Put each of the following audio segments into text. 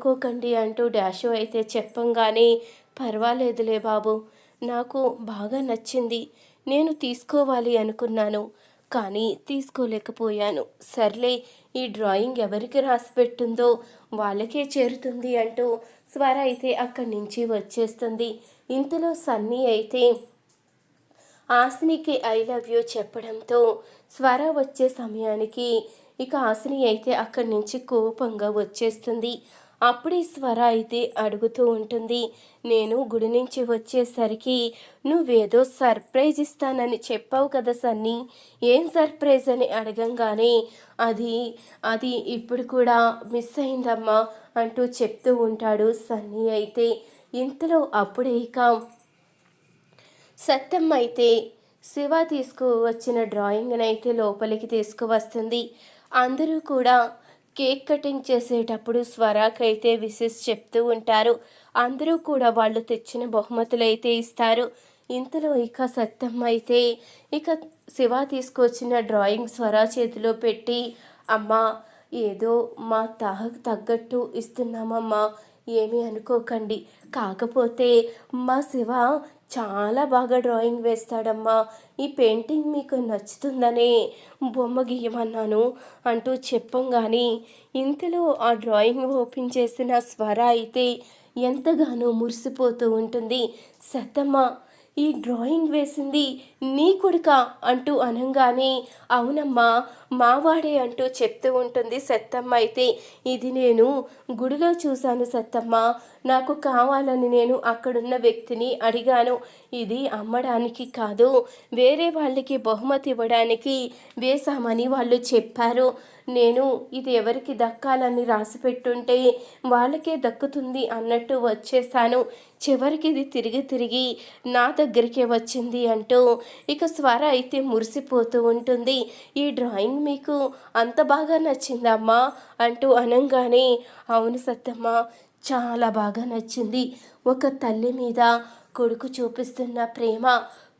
అనుకోకండి అంటూ డాషో అయితే చెప్పంగానే పర్వాలేదులే బాబు నాకు బాగా నచ్చింది. నేను తీసుకోవాలి అనుకున్నాను కానీ తీసుకోలేకపోయాను. సర్లే ఈ డ్రాయింగ్ ఎవరికి రాసి పెట్టిందో వాళ్ళకే చేరుతుంది అంటూ స్వర అయితే అక్కడి నుంచి వచ్చేస్తుంది. ఇంతలో సన్నీ అయితే ఆసినికి ఐ లవ్ యూ చెప్పడంతో స్వర వచ్చే సమయానికి ఇక ఆసిని అయితే అక్కడి నుంచి కోపంగా వచ్చేస్తుంది. అప్పుడే స్వర అయితే అడుగుతూ ఉంటుంది. నేను గుడి నుంచి వచ్చేసరికి నువ్వేదో సర్ప్రైజ్ ఇస్తానని చెప్పావు కదా సన్నీ. ఏం సర్ప్రైజ్ అని అడగంగానే అది అది ఇప్పుడు కూడా మిస్ అయిందమ్మా అంటూ చెప్తూ ఉంటాడు సన్నీ అయితే. ఇంతలో అప్పుడే ఇక సత్యమ్మ అయితే శివ తీసుకువచ్చిన డ్రాయింగ్ని అయితే లోపలికి తీసుకువస్తుంది. అందరూ కూడా కేక్ కటింగ్ చేసేటప్పుడు స్వరాకైతే విసిస్ చెప్తూ ఉంటారు. అందరూ కూడా వాళ్ళు తెచ్చిన బహుమతులు అయితే ఇస్తారు. ఇంతలో ఇక సత్యమ్మ అయితే ఇక శివ తీసుకొచ్చిన డ్రాయింగ్ స్వరా చేతిలో పెట్టి అమ్మ ఏదో మా తహకు తగ్గట్టు ఇస్తున్నామమ్మా ఏమీ అనుకోకండి. కాకపోతే మా శివ చాలా బాగా డ్రాయింగ్ వేస్తాడమ్మా. ఈ పెయింటింగ్ మీకు నచ్చుతుందనే బొమ్మ గీయమన్నాను అంటూ చెప్పంగానే ఇంతలో ఆ డ్రాయింగ్ ఓపెన్ చేసిన స్వర అయితే ఎంతగానో మురిసిపోతూ ఉంటుంది. సత్తమ్మ ఈ డ్రాయింగ్ వేసింది నీ కొడుక అంటూ అనంగానే అవునమ్మా మావాడే అంటూ చెప్తూ ఉంటుంది సత్తమ్మ అయితే. ఇది నేను గుడిలో చూశాను సత్తమ్మ. నాకు కావాలని నేను అక్కడున్న వ్యక్తిని అడిగాను. ఇది అమ్మడానికి కాదు వేరే వాళ్ళకి బహుమతి ఇవ్వడానికి వేశామని వాళ్ళు చెప్పారు. నేను ఇది ఎవరికి దక్కాలని రాసి పెట్టుంటే వాళ్ళకే దక్కుతుంది అన్నట్టు వచ్చేసాను చివరికి ఇది తిరిగి తిరిగి నా దగ్గరికే వచ్చింది అంటూ ఇక స్వర అయితే మురిసిపోతూ ఉంటుంది. ఈ డ్రాయింగ్ మీకు అంత బాగా నచ్చిందమ్మా? అంటూ అనంగానే అవును సత్తమ్మ చాలా బాగా నచ్చింది. ఒక తల్లి మీద కొడుకు చూపిస్తున్న ప్రేమ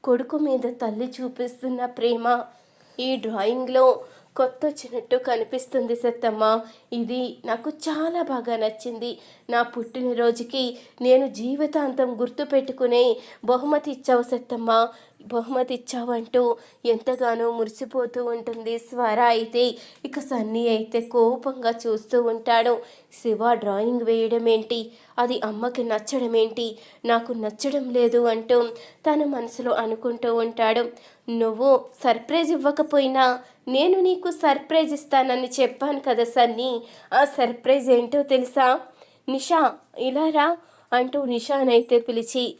కొడుకు మీద తల్లి చూపిస్తున్న ప్రేమ. ఈ డ్రాయింగ్లో కొత్త వచ్చినట్టు కనిపిస్తుంది సత్తమ్మ. ఇది నాకు చాలా బాగా నచ్చింది. నా పుట్టినరోజుకి నేను జీవితాంతం గుర్తుపెట్టుకునే బహుమతి ఇచ్చావు సత్తమ్మ. బహుమతి ఇచ్చావంటూ ఎంతగానో మురిసిపోతూ ఉంటుంది స్వర అయితే. ఇక సన్నీ అయితే కోపంగా చూస్తూ ఉంటాడు. శివ డ్రాయింగ్ వేయడం ఏంటి అది అమ్మకి నచ్చడం ఏంటి నాకు నచ్చడం లేదు అంటూ తన మనసులో అనుకుంటూ ఉంటాడు. నువ్వు సర్ప్రైజ్ ఇవ్వకపోయినా నేను నీకు సర్ప్రైజ్ ఇస్తానని చెప్పాను కదా సన్నీ. ఆ సర్ప్రైజ్ ఏంటో తెలుసా? నిషా ఇలా రా అంటూ నిషానైతే పిలిచి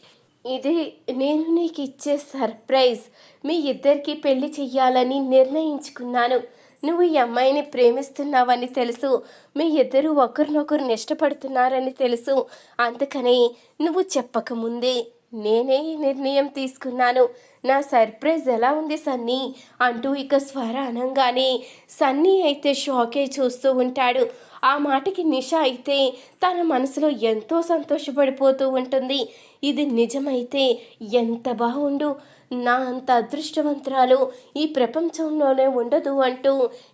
ఇది నేను నీకు ఇచ్చే సర్ప్రైజ్. మీ ఇద్దరికి పెళ్ళి చెయ్యాలని నిర్ణయించుకున్నాను. నువ్వు ఈ అమ్మాయిని ప్రేమిస్తున్నావని తెలుసు. మీ ఇద్దరు ఒకరినొకరు ఇష్టపడుతున్నారని తెలుసు. అందుకని నువ్వు చెప్పకముందే నేనే ఈ నిర్ణయం తీసుకున్నాను. నా సర్ప్రైజ్ ఎలా ఉంది సన్నీ? అంటూ ఇక స్వర అనంగానే సన్నీ అయితే షాకే చూస్తూ ఉంటాడు. ఆ మాటకి నిష అయితే తన మనసులో ఎంతో సంతోషపడిపోతూ ఉంటుంది. ఇది నిజమైతే ఎంత బాగుండు? నా అంత అదృష్టవంతురాలు ఈ ప్రపంచంలోనే ఉండదు అంటూ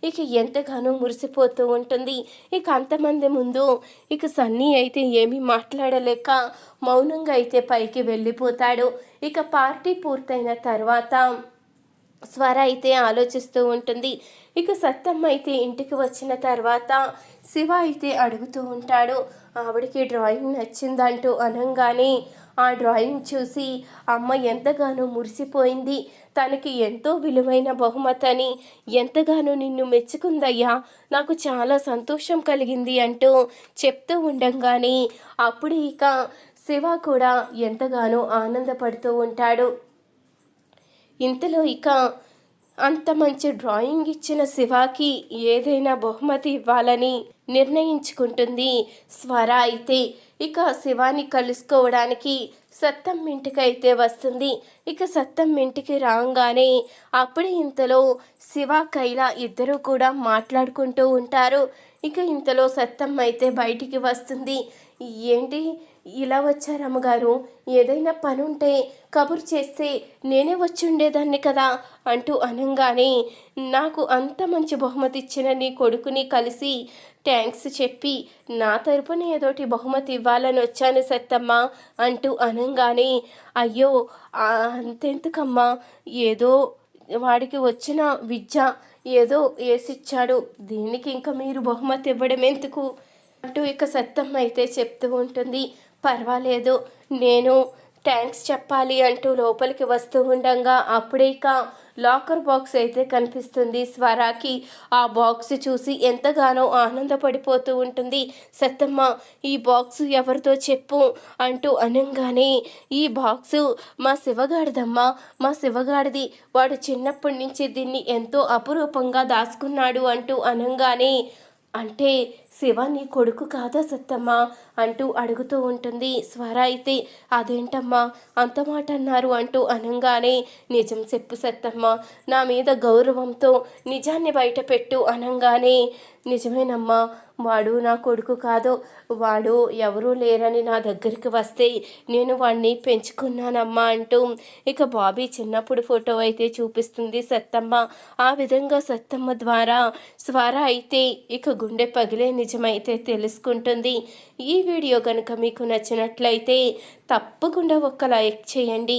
ఇక ఎంతగానో మురిసిపోతూ ఉంటుంది. ఇక అంతమంది ముందు ఇక సన్నీ అయితే ఏమీ మాట్లాడలేక మౌనంగా అయితే పైకి వెళ్ళిపోతాడు. ఇక పార్టీ పూర్తయిన తర్వాత స్వర అయితే ఆలోచిస్తూ ఉంటుంది. ఇక సత్తమ్మ అయితే ఇంటికి వచ్చిన తర్వాత శివ అయితే అడుగుతూ ఉంటాడు ఆవిడకి డ్రాయింగ్ నచ్చిందంటూ అనంగానే ఆ డ్రాయింగ్ చూసి అమ్మ ఎంతగానో మురిసిపోయింది. తనకి ఎంతో విలువైన బహుమతని ఎంతగానో నిన్ను మెచ్చుకుందయ్యా. నాకు చాలా సంతోషం కలిగింది అంటూ చెప్తూ ఉండంగానే అప్పుడు ఇక శివ కూడా ఎంతగానో ఆనందపడుతూ ఉంటాడు. ఇంతలో ఇక అంత మంచి డ్రాయింగ్ ఇచ్చిన శివాకి ఏదైనా బహుమతి ఇవ్వాలని నిర్ణయించుకుంటుంది స్వర అయితే. ఇక శివాని కలుసుకోవడానికి సత్తం ఇంటికి అయితే వస్తుంది. ఇక సత్తం ఇంటికి రాగానే అప్పుడే ఇంతలో శివ కైలా ఇద్దరూ కూడా మాట్లాడుకుంటూ ఉంటారు. ఇక ఇంతలో సత్తమ్మ అయితే బయటికి వస్తుంది. ఏంటి? ఇలా వచ్చారమ్మ గారు ఏదైనా పని ఉంటే కబురు చేస్తే నేనే వచ్చి ఉండేదాన్ని కదా అంటూ అనంగానే నాకు అంత మంచి బహుమతి ఇచ్చిన నీ కొడుకుని కలిసి థ్యాంక్స్ చెప్పి నా తరపున ఏదోటి బహుమతి ఇవ్వాలని వచ్చాను సత్తమ్మ అంటూ అనంగానే అయ్యో అంతెందుకమ్మా? ఏదో వాడికి వచ్చిన విద్య ఏదో వేసిచ్చాడు దీనికి ఇంకా మీరు బహుమతి ఇవ్వడం ఎందుకు? అంటూ ఇక సత్తమ్మ అయితే చెప్తూ ఉంటుంది. పర్వాలేదు నేను థ్యాంక్స్ చెప్పాలి అంటూ లోపలికి వస్తూ ఉండగా అప్పుడే ఇక లాకర్ బాక్స్ అయితే కనిపిస్తుంది స్వరాకి. ఆ బాక్స్ చూసి ఎంతగానో ఆనందపడిపోతూ ఉంటుంది. సత్తమ్మ ఈ బాక్స్ ఎవరితో చెప్పు అంటూ అనంగానే ఈ బాక్స్ మా శివగాడిదమ్మా మా శివగాడిది. వాడు చిన్నప్పటి నుంచి దీన్ని ఎంతో అపురూపంగా దాచుకున్నాడు అంటూ అనంగానే అంటే శివ నీ కొడుకు కాదా సత్తమ్మా? అంటూ అడుగుతూ ఉంటుంది. స్వర అయితే అదేంటమ్మా? అంత మాట అన్నారు అంటూ అనంగానే నిజం చెప్పు సత్తమ్మ. నా మీద గౌరవంతో నిజాన్ని బయటపెట్టు అనంగానే నిజమేనమ్మా వాడు నా కొడుకు కాదు. వాడు ఎవరూ లేరని నా దగ్గరికి వస్తే నేను వాడిని పెంచుకున్నానమ్మా అంటూ ఇక బాబీ చిన్నప్పుడు ఫోటో అయితే చూపిస్తుంది సత్తమ్మ. ఆ విధంగా సత్తమ్మ ద్వారా స్వర అయితే ఇక గుండె పగిలే నిజమైతే తెలుసుకుంటుంది. ఈ వీడియో కనుక మీకు నచ్చినట్లయితే తప్పకుండా ఒక లైక్ చేయండి.